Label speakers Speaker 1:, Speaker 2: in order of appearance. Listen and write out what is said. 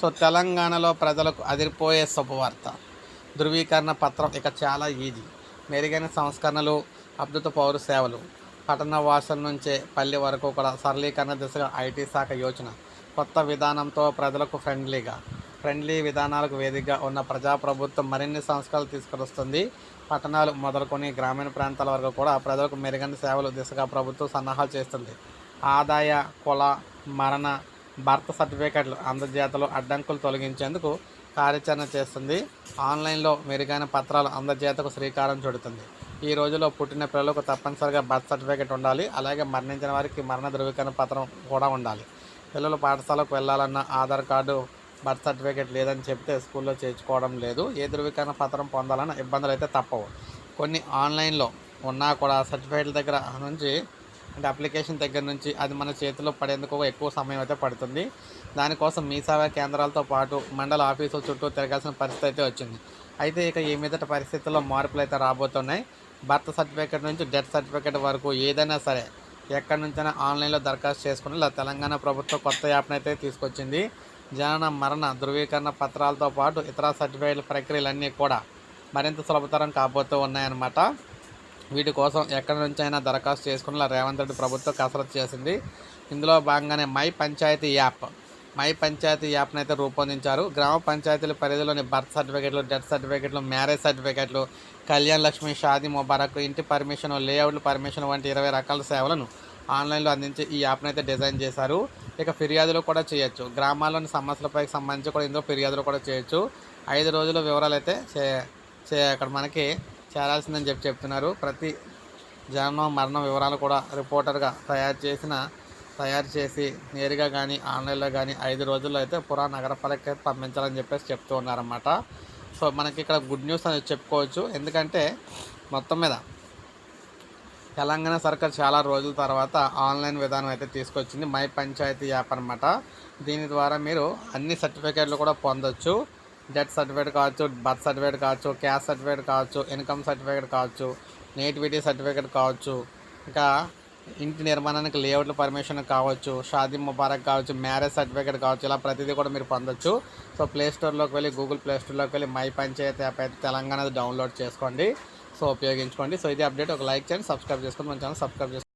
Speaker 1: So తెలంగాణలో ప్రజలకు అదిరిపోయే శుభవార్త. ధృవీకరణ పత్రం ఇక చాలా ఈజీ. మెరుగైన సంస్కరణలు అద్భుత పౌర సేవలు పట్టణ వాసుల నుంచే పల్లె వరకు కూడా సరళీకరణ దిశగా ఐటీ శాఖ యోచన కొత్త విధానంతో ప్రజలకు ఫ్రెండ్లీగా ఫ్రెండ్లీ విధానాలకు వేదికగా ఉన్న ప్రజాప్రభుత్వం మరిన్ని సంస్కరణలు తీసుకొస్తుంది పట్టణాలు మొదలుకొని గ్రామీణ ప్రాంతాల వరకు కూడా ప్రజలకు మెరుగైన సేవలు దిశగా ప్రభుత్వం సన్నాహాలు చేస్తుంది. ఆదాయ కుల మరణ భర్త సర్టిఫికెట్లు అందజేతలో అడ్డంకులు తొలగించేందుకు కార్యాచరణ చేస్తుంది. ఆన్లైన్లో మెరుగైన పత్రాలు అందజేతకు శ్రీకారం చుడుతుంది. ఈ రోజుల్లో పుట్టిన పిల్లలకు తప్పనిసరిగా బర్త్ సర్టిఫికేట్ ఉండాలి. అలాగే మరణించిన వారికి మరణ ధృవీకరణ పత్రం కూడా ఉండాలి. పిల్లలు పాఠశాలకు వెళ్ళాలన్న ఆధార్ కార్డు బర్త్ సర్టిఫికేట్ లేదని చెప్తే స్కూల్లో చేర్చుకోవడం లేదు. ఏ ధృవీకరణ పత్రం పొందాలన్న ఇబ్బందులు అయితే తప్పవు. కొన్ని ఆన్లైన్లో ఉన్నా కూడా సర్టిఫికేట్ల దగ్గర నుంచి అంటే అప్లికేషన్ దగ్గర నుంచి అది మన చేతిలో పడేందుకు ఎక్కువ సమయం అయితే పడుతుంది. దానికోసం మీ సేవా కేంద్రాలతో పాటు మండల ఆఫీసుల చుట్టూ తిరగాల్సిన పరిస్థితి అయితే వచ్చింది. అయితే ఇక ఈ మీదట పరిస్థితుల్లో మార్పులు అయితే రాబోతున్నాయి. బర్త్ సర్టిఫికేట్ నుంచి డెత్ సర్టిఫికేట్ వరకు ఏదైనా సరే ఎక్కడి నుంచైనా ఆన్లైన్లో దరఖాస్తు చేసుకుని ఇలా తెలంగాణ ప్రభుత్వం కొత్త యాప్ని అయితే తీసుకొచ్చింది. జనన మరణ ధృవీకరణ పత్రాలతో పాటు ఇతర సర్టిఫికేట్ల ప్రక్రియలన్నీ కూడా మరింత సులభతరం కాబోతూ ఉన్నాయన్నమాట. వీటి కోసం ఎక్కడి నుంచైనా దరఖాస్తు చేసుకుని రేవంత్ రెడ్డి ప్రభుత్వం కసరత్తు చేసింది. ఇందులో భాగంగానే my panchayat app. My panchayat యాప్ని అయితే రూపొందించారు. గ్రామ పంచాయతీల పరిధిలోని బర్త్ సర్టిఫికెట్లు డెత్ సర్టిఫికెట్లు మ్యారేజ్ సర్టిఫికేట్లు కళ్యాణ్ లక్ష్మి షాదీ ముబారక్ ఇంటి పర్మిషన్ లేఅవుట్ పర్మిషన్ వంటి ఇరవై రకాల సేవలను ఆన్లైన్లో అందించే ఈ యాప్ను అయితే డిజైన్ చేశారు. ఇక ఫిర్యాదులు కూడా చేయొచ్చు. గ్రామాల్లోని సమస్యలపై సంబంధించి కూడా ఇందులో ఫిర్యాదులు కూడా చేయొచ్చు. ఐదు రోజుల వివరాలు అయితే చే చే అక్కడ మనకి చేరాల్సిందని చెప్పి చెప్తున్నారు. ప్రతి జననం మరణం వివరాలు కూడా రిపోర్టర్గా తయారు చేసిన తయారు చేసి నేరుగా కానీ ఆన్లైన్లో కానీ ఐదు రోజుల్లో అయితే పురా నగరపాలక పంపించాలని చెప్పేసి చెప్తూ ఉన్నారన్నమాట. సో మనకి ఇక్కడ గుడ్ న్యూస్ అనేది చెప్పుకోవచ్చు. ఎందుకంటే మొత్తం మీద తెలంగాణ సర్కార్ చాలా రోజుల తర్వాత ఆన్లైన్ విధానం అయితే తీసుకొచ్చింది. మై పంచాయతీ యాప్ అనమాట దీని ద్వారా మీరు అన్ని సర్టిఫికేట్లు కూడా పొందొచ్చు. డెత్ సర్టిఫికేట్ కావచ్చు బర్త్ సర్టిఫికేట్ కావచ్చు క్యాస్ట్ సర్టిఫికేట్ కావచ్చు ఇన్కమ్ సర్టిఫికేట్ కావచ్చు నేటివిటీ సర్టిఫికేట్ కావచ్చు ఇంకా ఇంటి నిర్మాణానికి లేఅవుట్ల పర్మిషన్ కావచ్చు షాదీ ముబారక్ కావచ్చు మ్యారేజ్ సర్టిఫికేట్ కావచ్చు ఇలా ప్రతిదీ కూడా మీరు పొందొచ్చు. సో ప్లే స్టోర్లోకి వెళ్ళి గూగుల్ ప్లే స్టోర్లోకి వెళ్ళి మై పంచాయతీ యాప్ అయితే తెలంగాణ డౌన్లోడ్ చేసుకోండి. సో ఉపయోగించుకోండి. సో ఇది అప్డేట్. ఒక లైక్ చేయండి సబ్స్క్రైబ్ చేసుకోండి మన ఛానల్ సబ్స్క్రైబ్ చేసుకోండి.